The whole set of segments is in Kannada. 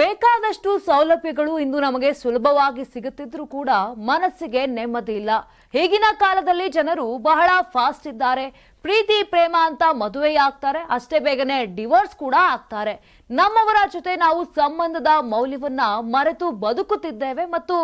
ಬೇಕಾದಷ್ಟು ಸೌಲಭ್ಯಗಳು ಇಂದು ನಮಗೆ ಸುಲಭವಾಗಿ ಸಿಗುತ್ತಿದ್ರೂ ಕೂಡ ಮನಸ್ಸಿಗೆ ನೆಮ್ಮದಿ ಇಲ್ಲ. ಈಗಿನ ಕಾಲದಲ್ಲಿ ಜನರು ಬಹಳ ಫಾಸ್ಟ್ ಇದ್ದಾರೆ. ಪ್ರೀತಿ, ಪ್ರೇಮ ಅಂತ ಮದುವೆ ಆಗ್ತಾರೆ. ಅಷ್ಟೇ ಬೇಗನೆ ಡಿವೋರ್ಸ್ ಕೂಡ ಆಗ್ತಾರೆ. ನಮ್ಮವರ ಜೊತೆ ನಾವು ಸಂಬಂಧದ ಮೌಲ್ಯವನ್ನ ಮರೆತು ಬದುಕುತ್ತಿದ್ದೇವೆ ಮತ್ತು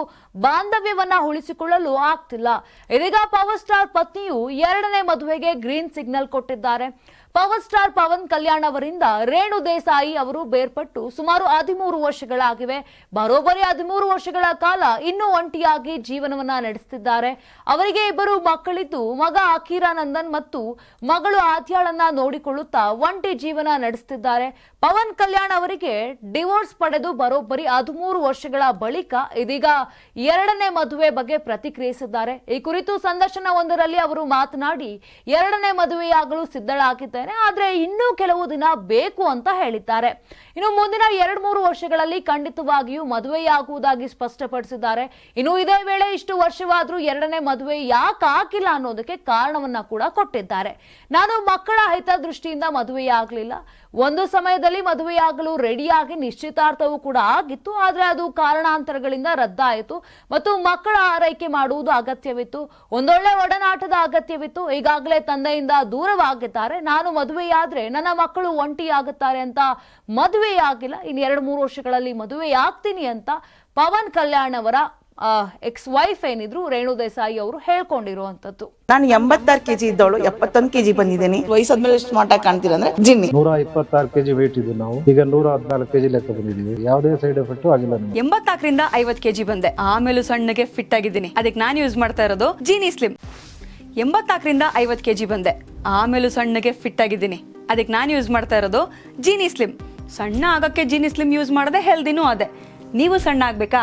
ಬಾಂಧವ್ಯವನ್ನ ಉಳಿಸಿಕೊಳ್ಳಲು ಆಗ್ತಿಲ್ಲ. ಇದೀಗ ಪವರ್ ಸ್ಟಾರ್ ಪತ್ನಿಯು ಎರಡನೇ ಮದುವೆಗೆ ಗ್ರೀನ್ ಸಿಗ್ನಲ್ ಕೊಟ್ಟಿದ್ದಾರೆ. ಪವರ್ ಸ್ಟಾರ್ ಪವನ್ ಕಲ್ಯಾಣ್ ಅವರಿಂದ ರೇಣು ದೇಸಾಯಿ ಅವರು ಬೇರ್ಪಟ್ಟು ಸುಮಾರು ಹದಿಮೂರು ವರ್ಷಗಳಾಗಿವೆ. ಬರೋಬ್ಬರಿ ಹದಿಮೂರು ವರ್ಷಗಳ ಕಾಲ ಇನ್ನೂ ಒಂಟಿಯಾಗಿ ಜೀವನವನ್ನ ನಡೆಸುತ್ತಿದ್ದಾರೆ ಅವರಿಗೆ ಇಬ್ಬರು ಮಕ್ಕಳಿದ್ದು ಮಗ ಅಖೀರಾನಂದನ್ ಮತ್ತು ಮಗಳು ಆತ್ಯಾಳನ್ನ ನೋಡಿಕೊಳ್ಳುತ್ತಾ ಒಂಟಿ ಜೀವನ ನಡೆಸುತ್ತಿದ್ದಾರೆ ಪವನ್ ಕಲ್ಯಾಣ್ ಅವರಿಗೆ ಡಿವೋರ್ಸ್ ಪಡೆದು ಬರೋಬ್ಬರಿ ಹದಿಮೂರು ವರ್ಷಗಳ ಬಳಿಕ ಇದೀಗ ಎರಡನೇ ಮದುವೆ ಬಗ್ಗೆ ಪ್ರತಿಕ್ರಿಯಿಸಿದ್ದಾರೆ. ಈ ಕುರಿತು ಸಂದರ್ಶನ ಒಂದರಲ್ಲಿ ಅವರು ಮಾತನಾಡಿ, ಎರಡನೇ ಮದುವೆಯಾಗಲು ಸಿದ್ಧಳಾಗಿದ್ದೇನೆ, ಆದ್ರೆ ಇನ್ನೂ ಕೆಲವು ದಿನ ಬೇಕು ಅಂತ ಹೇಳಿದ್ದಾರೆ. ಇನ್ನು ಮುಂದಿನ ಎರಡ್ ಮೂರು ವರ್ಷಗಳಲ್ಲಿ ಖಂಡಿತವಾಗಿಯೂ ಮದುವೆಯಾಗುವುದಾಗಿ ಸ್ಪಷ್ಟಪಡಿಸಿದ್ದಾರೆ. ಇನ್ನು ಇದೇ ವೇಳೆ ಇಷ್ಟು ವರ್ಷವಾದರೂ ಎರಡನೇ ಮದುವೆ ಯಾಕೆ ಆಗಿಲ್ಲ ಅನ್ನೋದಕ್ಕೆ ಕಾರಣವನ್ನ ಕೂಡ ಕೊಟ್ಟಿದ್ದಾರೆ. ನಾನು ಮಕ್ಕಳ ಹಿತದೃಷ್ಟಿಯಿಂದ ಮದುವೆಯಾಗಲಿಲ್ಲ ಒಂದು ಸಮಯದಲ್ಲಿ ಮದುವೆಯಾಗಲು ರೆಡಿಯಾಗಿ ನಿಶ್ಚಿತಾರ್ಥವೂ ಕೂಡ ಆಗಿತ್ತು. ಆದರೆ ಅದು ಕಾರಣಾಂತರಗಳಿಂದ ರದ್ದಾಯಿತು. ಮತ್ತು ಮಕ್ಕಳ ಆರೈಕೆ ಮಾಡುವುದು ಅಗತ್ಯವಿತ್ತು. ಒಂದೊಳ್ಳೆ ಒಡನಾಟದ ಅಗತ್ಯವಿತ್ತು. ಈಗಾಗಲೇ ತಂದೆಯಿಂದ ದೂರವಾಗಿದ್ದಾರೆ. ನಾನು ಮದುವೆಯಾದ್ರೆ ನನ್ನ ಮಕ್ಕಳು ಒಂಟಿಯಾಗುತ್ತಾರೆ ಅಂತ ಮದುವೆಯಾಗಿಲ್ಲ. ಇನ್ನು ಎರಡು ಮೂರು ವರ್ಷಗಳಲ್ಲಿ ಮದುವೆಯಾಗ್ತೀನಿ ಅಂತ ಪವನ್ ಕಲ್ಯಾಣ್ ಅವರ ಎಕ್ಸ್ ವೈಫ್ ಏನಿದ್ರು ರೇಣು ದೇಸಾಯಿ ಅವರು ಹೇಳ್ಕೊಂಡಿರುವಂತದ್ದು ನಾನು ಎಂಬತ್ತಾರು ಕೆಜಿ ಇದ್ದವಳು ಎಪ್ಪತ್ತೊಂದು ಕೆಜಿ ಬಂದಿದ್ದೀನಿ. ವಯಸ್ಸಾದ್ಮೇಲೆ ಎಷ್ಟು ಆಗಿ ಕಾಣ್ತೀರ ಅಂದ್ರೆ ಜಿನ್ನಿ. ನೂರ ಇಪ್ಪತ್ತಾರು ಕೆಜಿ ವೇಟ್ ಇದ್ದು ನಾವು. ಈಗ ನೂರ ಹದಿನಾಲ್ಕು ಕೆಜಿ ಲೆಕ್ಕ ಬಂದಿದ್ದೀವಿ. ಯಾವುದೇ ಸೈಡ್ ಎಫೆಕ್ಟ್ ಆಗಿಲ್ಲ ಎಂಬತ್ತಾಕರಿಂದ ಎಂಬತ್ನಾಲ್ಕರಿಂದ ಐವತ್ ಕೆಜಿ ಬಂದೆ. ಆಮೇಲೂ ಸಣ್ಣಗೆ ಫಿಟ್ ಆಗಿದ್ದೀನಿ. ಅದಕ್ಕೆ ನಾನು ಯೂಸ್ ಮಾಡ್ತಾ ಇರೋದು ಜೀನಿ ಸ್ಲಿಮ್ ಎಂಬತ್ತಾಕರಿಂದ ಐವತ್ ಕೆಜಿ ಬಂದೆ. ಆಮೇಲೂ ಸಣ್ಣಗೆ ಫಿಟ್ ಆಗಿದ್ದೀನಿ. ಅದಕ್ಕೆ ನಾನು ಯೂಸ್ ಮಾಡ್ತಾ ಇರೋದು ಜೀನಿ ಸ್ಲಿಮ್ ಸಣ್ಣ ಆಗಕ್ಕೆ ಜೀನಿ ಸ್ಲಿಮ್ ಯೂಸ್ ಮಾಡದೆ ಹೆಲ್ದಿನೂ ಅದೇ. ನೀವು ಸಣ್ಣ ಆಗ್ಬೇಕಾ?